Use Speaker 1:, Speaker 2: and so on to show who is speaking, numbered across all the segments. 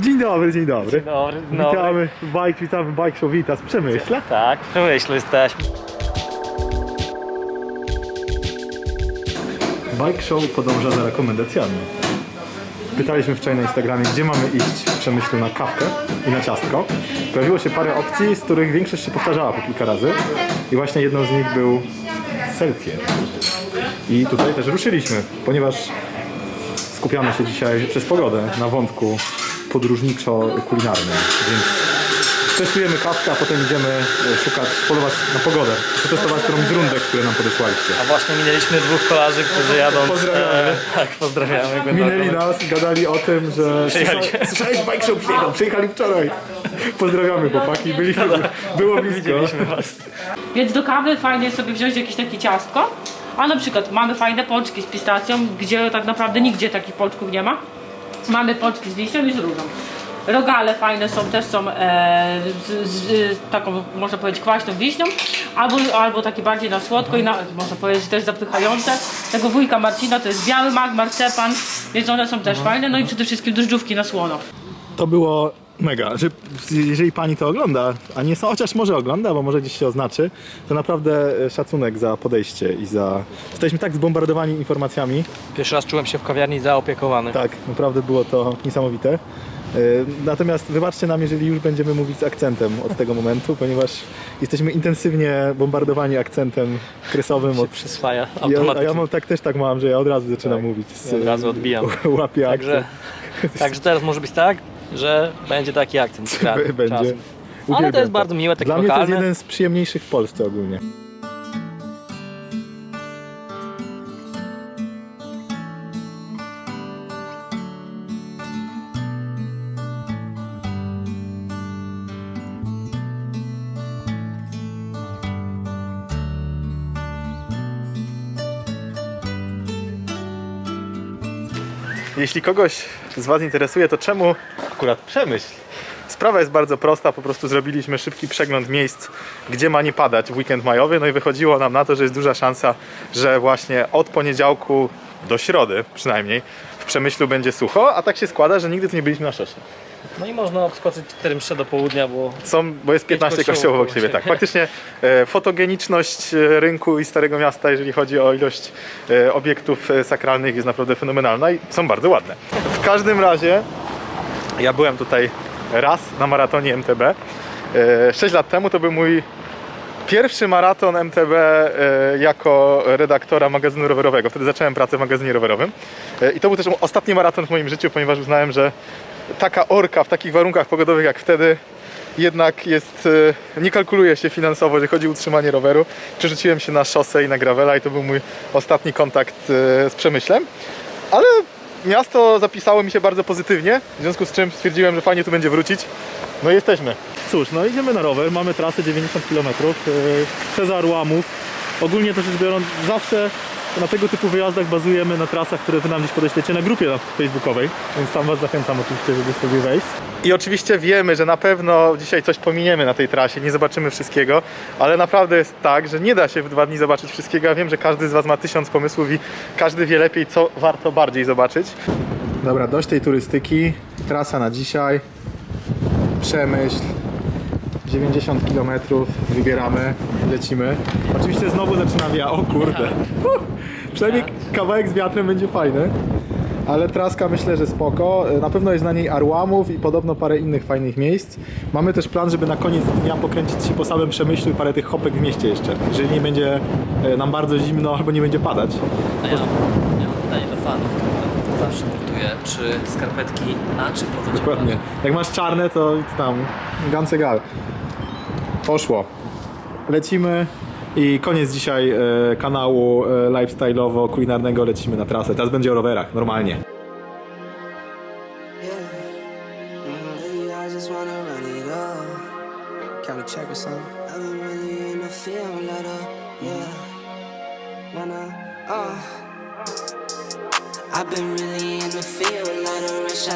Speaker 1: Dzień dobry, dzień dobry.
Speaker 2: Dobry, dobry.
Speaker 1: Witamy, bike, witamy Bike Show Wita z Przemyśla.
Speaker 2: Tak, w Przemyślu jesteśmy.
Speaker 1: Bike Show podąża za rekomendacjami. Pytaliśmy wczoraj na Instagramie, gdzie mamy iść w Przemyślu na kawkę i na ciastko. Pojawiło się parę opcji, z których większość się powtarzała po kilka razy. I właśnie jedną z nich był selfie. I tutaj też ruszyliśmy, ponieważ skupiamy się dzisiaj przez pogodę na wątku podróżniczo-kulinarnym. Więc testujemy kawkę, a potem idziemy e, szukać, polować na pogodę. Przetestować którąś z rundek, które nam podesłaliście.
Speaker 2: A właśnie minęliśmy dwóch kolarzy, którzy jadą.
Speaker 1: Pozdrawiamy.
Speaker 2: tak, pozdrawiamy.
Speaker 1: Minęli nas, gadali o tym, że
Speaker 2: Przyjechali.
Speaker 1: Słysza- słyszałeś Bike Show przyjechał, przyjechali wczoraj. Pozdrawiamy chłopaki, byliśmy, było blisko.
Speaker 2: Widzieliśmy was.
Speaker 3: Więc do kawy fajnie jest sobie wziąć jakieś takie ciastko. A na przykład mamy fajne pączki z pistacją, gdzie tak naprawdę nigdzie takich pączków nie ma. Mamy pączki z wiśnią i z różą. Rogale fajne są, też są e, z, z taką, można powiedzieć, kwaśną wiśnią, albo, albo takie bardziej na słodko i na, można powiedzieć też zapychające. Tego wujka Marcina to jest biały mak, marcepan, więc one są też fajne. No i przede wszystkim drożdżówki na słono.
Speaker 1: To było mega, że jeżeli pani to ogląda, a nie są, chociaż może ogląda, bo może gdzieś się oznaczy, to naprawdę e, szacunek za podejście i za... Jesteśmy tak zbombardowani informacjami,
Speaker 2: Pierwszy raz czułem się w kawiarni zaopiekowany.
Speaker 1: tak, naprawdę było to niesamowite. E, Natomiast wybaczcie nam, jeżeli już będziemy mówić z akcentem od tego momentu, ponieważ jesteśmy intensywnie bombardowani akcentem kresowym od
Speaker 2: przyswaja
Speaker 1: Ja,
Speaker 2: automatycznie.
Speaker 1: ja mam, tak też tak mam, że ja od razu zaczynam
Speaker 2: Tak.
Speaker 1: mówić. Z,
Speaker 2: Ja od razu odbijam.
Speaker 1: Łapię
Speaker 2: Także,
Speaker 1: akcent.
Speaker 2: także teraz może być tak, że będzie taki akcent. z
Speaker 1: Będzie.
Speaker 2: czasem.
Speaker 1: Uwielbiam
Speaker 2: Ale to jest bardzo miłe, takie
Speaker 1: Dla mnie to jest
Speaker 2: lokalne.
Speaker 1: jeden z przyjemniejszych w Polsce ogólnie. Jeśli kogoś z Was interesuje, to czemu akurat Przemyśl? Sprawa jest bardzo prosta, po prostu zrobiliśmy szybki przegląd miejsc, gdzie ma nie padać w weekend majowy, no i wychodziło nam na to, że jest duża szansa, że właśnie od poniedziałku do środy przynajmniej w Przemyślu będzie sucho, a tak się składa, że nigdy tu nie byliśmy na szosie.
Speaker 2: No i można obskoczyć 4 msze do południa, bo
Speaker 1: Są, bo jest 15
Speaker 2: kościołów
Speaker 1: obok siebie. tak. Faktycznie e, fotogeniczność e, rynku i Starego Miasta, jeżeli chodzi o ilość e, obiektów e, sakralnych jest naprawdę fenomenalna i są bardzo ładne. W każdym razie ja byłem tutaj raz na maratonie MTB. E, 6 lat temu to był mój pierwszy maraton MTB e, jako redaktora magazynu rowerowego. Wtedy zacząłem pracę w magazynie rowerowym. E, I to był też ostatni maraton w moim życiu, ponieważ uznałem, że taka orka w takich warunkach pogodowych jak wtedy jednak jest, e, nie kalkuluje się finansowo, jeżeli chodzi o utrzymanie roweru. Przerzuciłem się na szosę i na gravela i to był mój ostatni kontakt e, z Przemyślem. Ale miasto zapisało mi się bardzo pozytywnie, w związku z czym stwierdziłem, że fajnie tu będzie wrócić. No i jesteśmy. Cóż, no idziemy na rower, mamy trasę 90 km yy, przez Arłamów. Ogólnie to rzecz biorąc, zawsze na tego typu wyjazdach bazujemy na trasach, które wy nam gdzieś podeślecie na grupie na facebookowej, więc tam was zachęcam oczywiście, żeby sobie wejść. I oczywiście wiemy, że na pewno dzisiaj coś pominiemy na tej trasie, nie zobaczymy wszystkiego, ale naprawdę jest tak, że nie da się w dwa dni zobaczyć wszystkiego. Ja wiem, że każdy z was ma tysiąc pomysłów i każdy wie lepiej, co warto bardziej zobaczyć. Dobra, dość tej turystyki. Trasa na dzisiaj. Przemyśl. 90 km wybieramy, lecimy. Oczywiście znowu zaczyna wia. O kurde. Uh, Przynajmniej kawałek z wiatrem będzie fajny. Ale traska myślę, że spoko. Na pewno jest na niej Arłamów i podobno parę innych fajnych miejsc. Mamy też plan, żeby na koniec dnia pokręcić się po samym Przemyślu i parę tych hopek w mieście jeszcze. Jeżeli nie będzie e, nam bardzo zimno albo nie będzie padać.
Speaker 4: A ja, ja mam pytanie do fanów, zawsze nurtuje, czy skarpetki na czy po co
Speaker 1: Dokładnie. Jak masz czarne, to tam gance gal. Poszło. Lecimy i koniec dzisiaj e, kanału e, lifestyle'owo-kulinarnego. Lecimy na trasę. Teraz będzie o rowerach, normalnie.
Speaker 5: Uh. I've been really in the field, rush,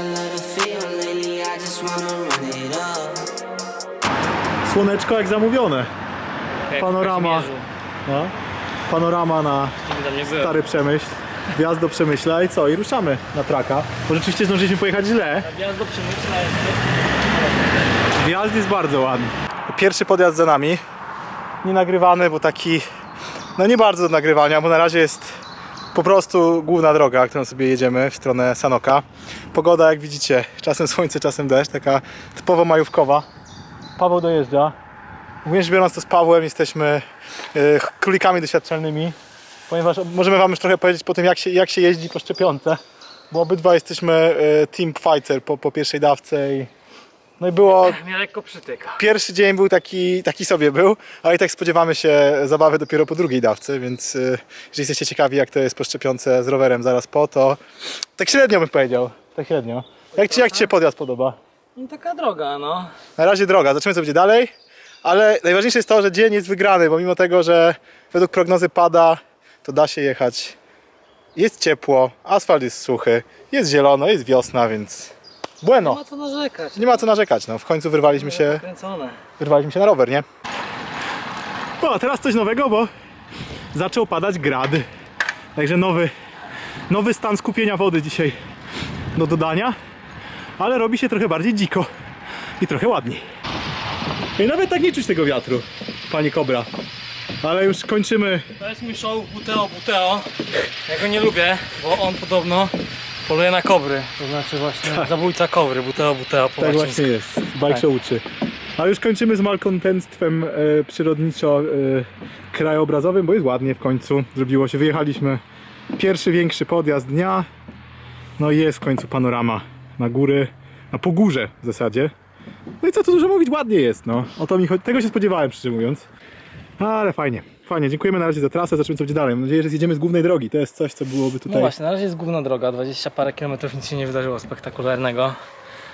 Speaker 5: feel. Lately, I just wanna run it up.
Speaker 1: Słoneczko jak zamówione.
Speaker 2: jak
Speaker 1: Panorama. No. Panorama na. Stary Przemyśl. Wjazd do Przemyśla i co? I ruszamy na traka. Bo rzeczywiście zdążyliśmy pojechać źle.
Speaker 2: Wjazd do Przemyśla jest
Speaker 1: Wjazd jest bardzo ładny. Pierwszy podjazd za nami. Nie nagrywany, bo taki, no nie bardzo do nagrywania, bo na razie jest po prostu główna droga, którą sobie jedziemy w stronę Sanoka. Pogoda, jak widzicie, czasem słońce, czasem deszcz, taka typowo majówkowa. Paweł dojeżdża. Również biorąc to z Pawłem, jesteśmy e, królikami doświadczalnymi, ponieważ możemy Wam już trochę powiedzieć po tym, jak się, jak się jeździ po szczepionce, bo obydwa jesteśmy e, team fighter po, po pierwszej dawce i no i było
Speaker 2: Mnie lekko przytyka.
Speaker 1: Pierwszy dzień był taki, taki sobie był, ale i tak spodziewamy się zabawy dopiero po drugiej dawce, więc y, jeżeli jesteście ciekawi jak to jest po szczepionce z rowerem zaraz po, to tak średnio bym powiedział, tak średnio. Jak ci, jak ci się podjazd podoba?
Speaker 2: No taka droga, no.
Speaker 1: Na razie droga, zobaczymy co będzie dalej, ale najważniejsze jest to, że dzień jest wygrany, bo mimo tego, że według prognozy pada, to da się jechać. Jest ciepło, asfalt jest suchy, jest zielono, jest wiosna, więc
Speaker 2: Nie
Speaker 1: bueno.
Speaker 2: ma co narzekać.
Speaker 1: Nie ma co narzekać, no w końcu wyrwaliśmy się
Speaker 2: Kręcone.
Speaker 1: wyrwaliśmy się na rower, nie? O, a teraz coś nowego, bo zaczął padać grad. Także nowy, nowy stan skupienia wody dzisiaj do dodania, ale robi się trochę bardziej dziko i trochę ładniej. I nawet tak nie czuć tego wiatru, panie Kobra. Ale już kończymy.
Speaker 2: To jest mój show Buteo Buteo. Ja go nie lubię, bo on podobno poluje na kobry. To znaczy właśnie zabójca kobry, Buteo Buteo po
Speaker 1: Tak
Speaker 2: łacińsku.
Speaker 1: właśnie jest. Bike show uczy. A już kończymy z malkontentstwem e, przyrodniczo e, krajobrazowym, bo jest ładnie w końcu. Zrobiło się, wyjechaliśmy. Pierwszy większy podjazd dnia. No i jest w końcu panorama na góry, na pogórze w zasadzie. No i co tu dużo mówić, ładnie jest, no. O to mi chodzi. Tego się spodziewałem, szczerze mówiąc. Ale fajnie, fajnie. Dziękujemy na razie za trasę, zobaczymy co będzie dalej. Mam nadzieję, że zjedziemy z głównej drogi. To jest coś, co byłoby
Speaker 2: No
Speaker 1: tutaj
Speaker 2: właśnie, na razie jest główna droga, 20 parę kilometrów, nic się nie wydarzyło spektakularnego.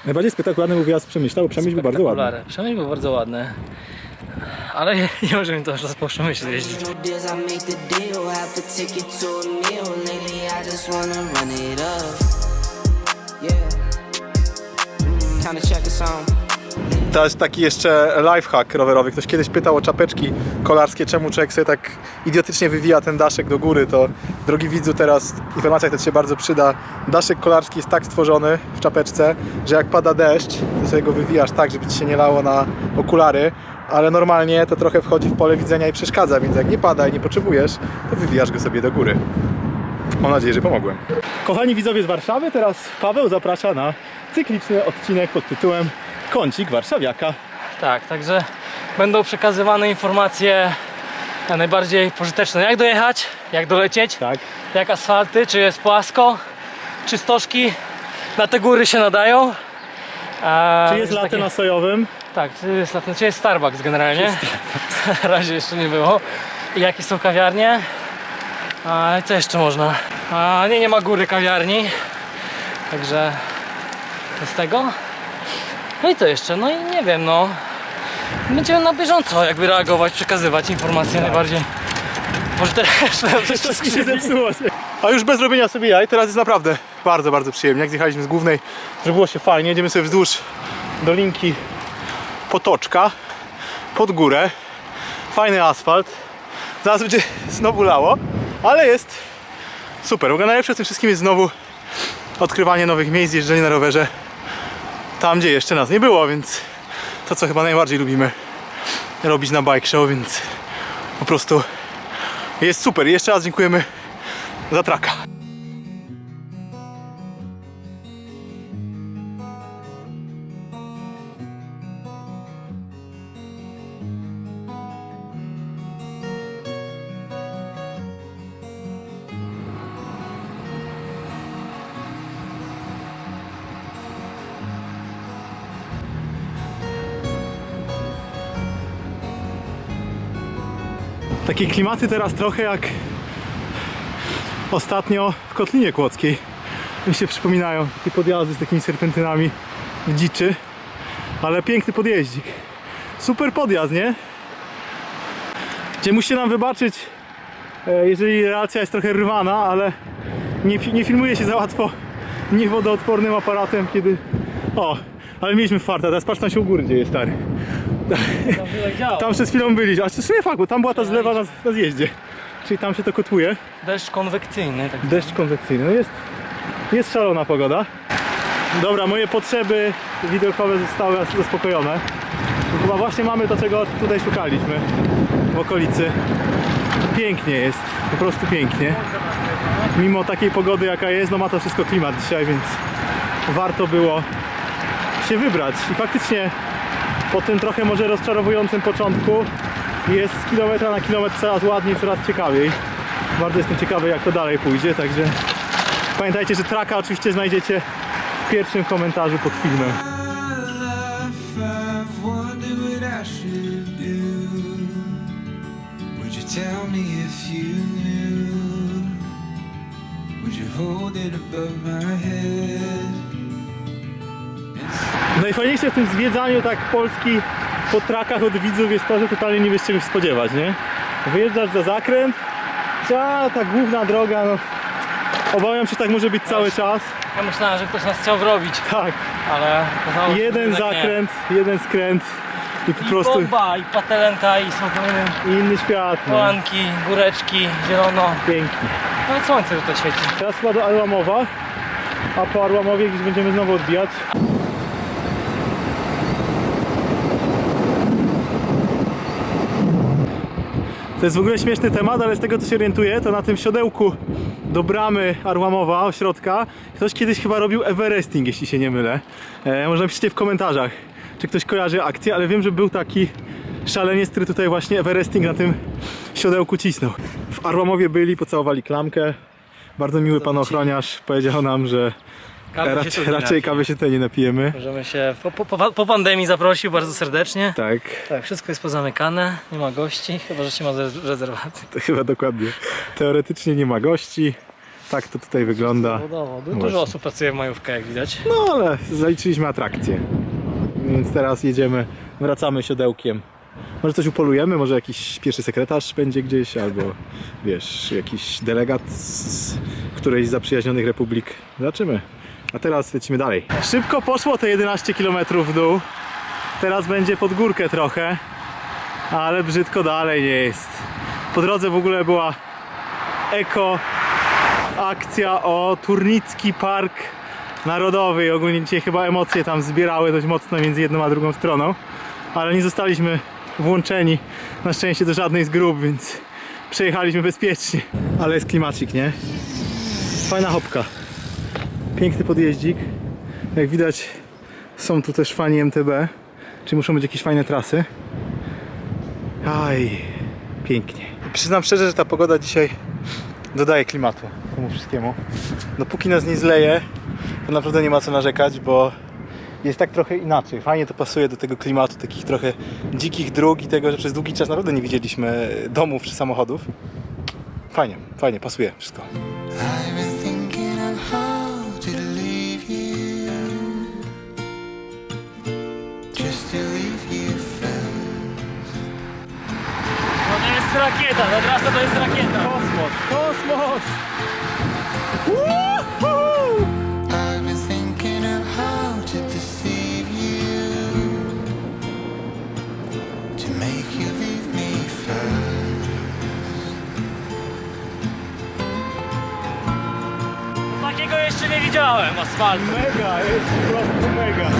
Speaker 1: najbardziej spektakularny był wjazd z Przemyśla, bo Przemyśl był bardzo ładny.
Speaker 2: Przemyśl był bardzo ładny. Ale nie możemy to już po Przemyślu jeździć.
Speaker 5: No to.
Speaker 1: Też taki jeszcze lifehack rowerowy. Ktoś kiedyś pytał o czapeczki kolarskie, czemu człowiek sobie tak idiotycznie wywija ten daszek do góry, to drogi widzu teraz informacja, która Ci się bardzo przyda. Daszek kolarski jest tak stworzony w czapeczce, że jak pada deszcz, to sobie go wywijasz tak, żeby Ci się nie lało na okulary, ale normalnie to trochę wchodzi w pole widzenia i przeszkadza, więc jak nie pada i nie potrzebujesz, to wywijasz go sobie do góry. Mam nadzieję, że pomogłem. Kochani widzowie z Warszawy, teraz Paweł zaprasza na cykliczny odcinek pod tytułem Kącik Warszawiaka.
Speaker 2: Tak, także będą przekazywane informacje najbardziej pożyteczne. Jak dojechać, jak dolecieć,
Speaker 1: Tak.
Speaker 2: jak asfalty, czy jest płasko, czy stożki na te góry się nadają. A,
Speaker 1: Czy jest latte
Speaker 2: takie-
Speaker 1: na sojowym?
Speaker 2: Tak, czy jest latte, czy jest Starbucks generalnie. Na razie jeszcze nie było. I jakie są kawiarnie? A co jeszcze można? A nie, nie ma góry kawiarni. Także z tego. No i co jeszcze? No i nie wiem, no. Będziemy na bieżąco jakby reagować, przekazywać informacje najbardziej pożyteczne.
Speaker 1: Wszystko się zepsuło. A już bez robienia sobie jaj, teraz jest naprawdę bardzo, bardzo przyjemnie. Jak zjechaliśmy z głównej, zrobiło się fajnie. Jedziemy sobie wzdłuż dolinki Potoczka, pod górę. Fajny asfalt. Zaraz będzie znowu lało, ale jest super. W ogóle najlepsze w tym wszystkim jest znowu odkrywanie nowych miejsc, jeżdżenie na rowerze tam, gdzie jeszcze nas nie było, więc to, co chyba najbardziej lubimy robić na bike show, więc po prostu jest super. Jeszcze raz dziękujemy za traka. Takie klimaty teraz trochę jak ostatnio w Kotlinie Kłodzkiej. Mi się przypominają takie podjazdy z takimi serpentynami w dziczy, ale piękny podjeździk. Super podjazd, nie? Gdzie musicie nam wybaczyć, e, jeżeli relacja jest trochę rwana, ale nie, nie filmuje się za łatwo niewodoodpornym aparatem, kiedy... O, ale mieliśmy farta, teraz patrz tam się u góry dzieje, stary. Tam przed chwilą byliśmy, a czy sobie fakt, bo tam była ta zlewa na, na zjeździe. Czyli tam się to kotłuje.
Speaker 2: Deszcz konwekcyjny. Tak.
Speaker 1: Deszcz konwekcyjny. No jest, jest szalona pogoda. Dobra, moje potrzeby widokowe zostały zaspokojone. Chyba właśnie mamy to, czego tutaj szukaliśmy w okolicy. Pięknie jest, po prostu pięknie. Mimo takiej pogody jaka jest, no ma to wszystko klimat dzisiaj, więc warto było się wybrać. I faktycznie po tym trochę może rozczarowującym początku jest z kilometra na kilometr coraz ładniej, coraz ciekawiej. Bardzo jestem ciekawy jak to dalej pójdzie, także pamiętajcie, że traka oczywiście znajdziecie w pierwszym komentarzu pod filmem.
Speaker 6: hold it above my head?
Speaker 1: Najfajniejsze w tym zwiedzaniu tak Polski po trakach od widzów jest to, że totalnie nie wiesz czego się spodziewać, nie? Wyjeżdżasz za zakręt, a ta główna droga, no obawiam się, że tak może być cały czas.
Speaker 2: Ja myślałem, że ktoś nas chciał wrobić,
Speaker 1: Tak,
Speaker 2: ale okazało
Speaker 1: jeden
Speaker 2: jednak nie.
Speaker 1: zakręt, jeden skręt i po
Speaker 2: I
Speaker 1: prostu
Speaker 2: bomba, i patelenta, i są fajne
Speaker 1: inny świat. No.
Speaker 2: polanki, góreczki, zielono.
Speaker 1: Pięknie.
Speaker 2: Nawet słońce tutaj świeci.
Speaker 1: Teraz chyba do Arłamowa, a po Arłamowie gdzieś będziemy znowu odbijać. To jest w ogóle śmieszny temat, ale z tego co się orientuję, to na tym siodełku do bramy Arłamowa, ośrodka, ktoś kiedyś chyba robił Everesting, jeśli się nie mylę. E, może napiszcie w komentarzach, czy ktoś kojarzy akcję, ale wiem, że był taki szaleniec, który tutaj właśnie Everesting na tym siodełku cisnął. W Arłamowie byli, pocałowali klamkę. Bardzo miły pan ochroniarz powiedział nam, że
Speaker 2: Kawy się
Speaker 1: raczej,
Speaker 2: tu nie
Speaker 1: raczej
Speaker 2: napi.
Speaker 1: kawy się tutaj nie napijemy.
Speaker 2: Możemy się po, po, po, po pandemii zaprosił bardzo serdecznie.
Speaker 1: Tak,
Speaker 2: Tak, wszystko jest pozamykane, nie ma gości, chyba że się ma re- rezerwację.
Speaker 1: to chyba dokładnie. Teoretycznie nie ma gości. Tak to tutaj wygląda.
Speaker 2: Zawodowo. Du-
Speaker 1: Właśnie.
Speaker 2: Dużo osób pracuje w majówkę, jak widać.
Speaker 1: No ale zaliczyliśmy atrakcję. Więc teraz jedziemy, wracamy siodełkiem. Może coś upolujemy, może jakiś pierwszy sekretarz będzie gdzieś, albo wiesz, jakiś delegat z którejś z zaprzyjaźnionych republik. Zobaczymy. A teraz lecimy dalej. Szybko poszło te 11 km w dół. Teraz będzie pod górkę trochę, ale brzydko dalej nie jest. Po drodze w ogóle była eko akcja o Turnicki Park Narodowy i ogólnie dzisiaj chyba emocje tam zbierały dość mocno między jedną a drugą stroną, ale nie zostaliśmy włączeni na szczęście do żadnej z grup, więc przejechaliśmy bezpiecznie. Ale jest klimacik, nie? Fajna hopka. Piękny podjeździk. Jak widać są tu też fani MTB, czyli muszą być jakieś fajne trasy. Aj, pięknie. Przyznam szczerze, że ta pogoda dzisiaj dodaje klimatu temu wszystkiemu. Dopóki nas nie zleje, to naprawdę nie ma co narzekać, bo jest tak trochę inaczej. Fajnie to pasuje do tego klimatu, takich trochę dzikich dróg i tego, że przez długi czas naprawdę nie widzieliśmy domów czy samochodów. Fajnie, fajnie, pasuje wszystko.
Speaker 2: Rakieta, ta trasa to jest rakieta.
Speaker 1: Kosmos, kosmos!
Speaker 6: I've been thinking of how to deceive you. To make you leave me first.
Speaker 2: Takiego jeszcze nie widziałem asfaltu.
Speaker 1: Mega, jest po prostu mega.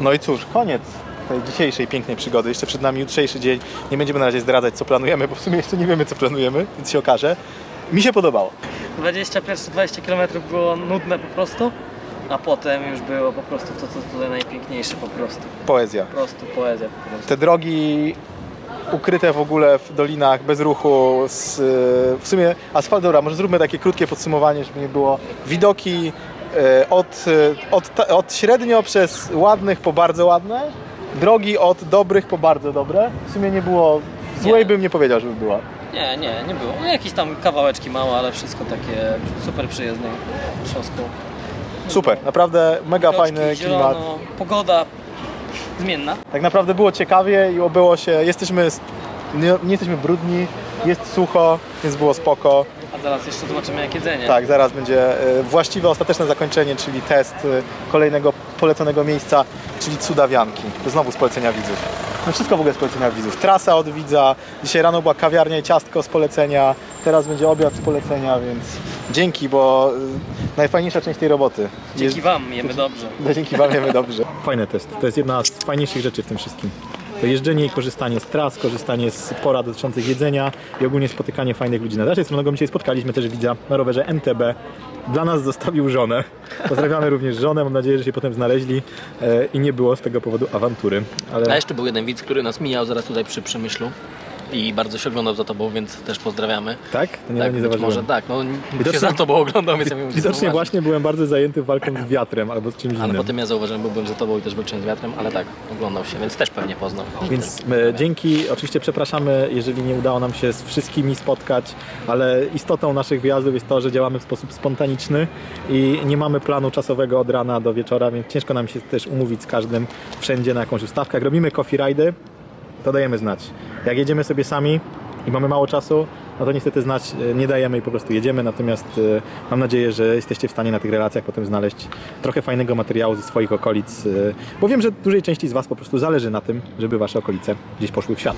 Speaker 1: No i cóż, koniec tej dzisiejszej pięknej przygody. Jeszcze przed nami jutrzejszy dzień. Nie będziemy na razie zdradzać, co planujemy, bo w sumie jeszcze nie wiemy, co planujemy, więc się okaże. Mi się podobało.
Speaker 2: 20 pierwsze 20 km było nudne po prostu, a potem już było po prostu to, co tutaj najpiękniejsze po prostu.
Speaker 1: Poezja.
Speaker 2: Po prostu poezja po prostu.
Speaker 1: Te drogi ukryte w ogóle w dolinach, bez ruchu, z, w sumie asfalt, dobra, może zróbmy takie krótkie podsumowanie, żeby nie było. Widoki e, od, e, od, od średnio przez ładnych po bardzo ładne, drogi od dobrych po bardzo dobre. W sumie nie było, złej
Speaker 2: Nie.
Speaker 1: bym nie powiedział, żeby była.
Speaker 2: Nie, nie, nie było. No, jakieś tam kawałeczki małe, ale wszystko takie super przyjemne trzoską.
Speaker 1: Super, naprawdę mega
Speaker 2: Kroczki,
Speaker 1: fajny
Speaker 2: zielono,
Speaker 1: klimat.
Speaker 2: Pogoda zmienna.
Speaker 1: Tak naprawdę było ciekawie i obyło się, jesteśmy nie, nie jesteśmy brudni, jest sucho, więc było spoko.
Speaker 4: A zaraz jeszcze zobaczymy jak jedzenie.
Speaker 1: Tak, zaraz będzie e, właściwe, ostateczne zakończenie, czyli test e, kolejnego poleconego miejsca, czyli cudawianki. To znowu z polecenia widzów. No wszystko w ogóle z polecenia widzów. Trasa od widza, dzisiaj rano była kawiarnia i ciastko z polecenia, teraz będzie obiad z polecenia, więc dzięki, bo e, najfajniejsza część tej roboty.
Speaker 4: Dzięki wam, jemy dobrze.
Speaker 1: No, dzięki Wam wiemy dobrze. Fajny test. To jest jedna z fajniejszych rzeczy w tym wszystkim. To jeżdżenie i korzystanie z tras, korzystanie z porad dotyczących jedzenia i ogólnie spotykanie fajnych ludzi. Na naszej stronie dzisiaj spotkaliśmy też widza na rowerze MTB. Dla nas zostawił żonę. Pozdrawiamy również żonę. Mam nadzieję, że się potem znaleźli e, i nie było z tego powodu awantury.
Speaker 4: A
Speaker 1: Ale
Speaker 4: jeszcze był jeden widz, który nas mijał zaraz tutaj przy Przemyślu i bardzo się oglądał za tobą, więc też pozdrawiamy.
Speaker 1: tak? To nie,
Speaker 4: tak,
Speaker 1: nie
Speaker 4: być
Speaker 1: zauważyłem.
Speaker 4: może tak, no
Speaker 1: Widocznie-
Speaker 4: się za tobą oglądał, więc ja wiem,
Speaker 1: Widocznie właśnie byłem bardzo zajęty walką z wiatrem albo z czymś
Speaker 4: Ale
Speaker 1: innym.
Speaker 4: potem ja zauważyłem, bo byłem za tobą i też walczyłem z wiatrem, ale tak, oglądał się, więc też pewnie poznał.
Speaker 1: Więc e, dzięki, oczywiście przepraszamy, jeżeli nie udało nam się z wszystkimi spotkać, ale istotą naszych wyjazdów jest to, że działamy w sposób spontaniczny i nie mamy planu czasowego od rana do wieczora, więc ciężko nam się też umówić z każdym wszędzie na jakąś ustawkę. Jak robimy coffee ride'y, to dajemy znać. Jak jedziemy sobie sami i mamy mało czasu, no to niestety znać e, nie dajemy i po prostu jedziemy, natomiast e, mam nadzieję, że jesteście w stanie na tych relacjach potem znaleźć trochę fajnego materiału ze swoich okolic, e, bo wiem, że dużej części z Was po prostu zależy na tym, żeby Wasze okolice gdzieś poszły w świat.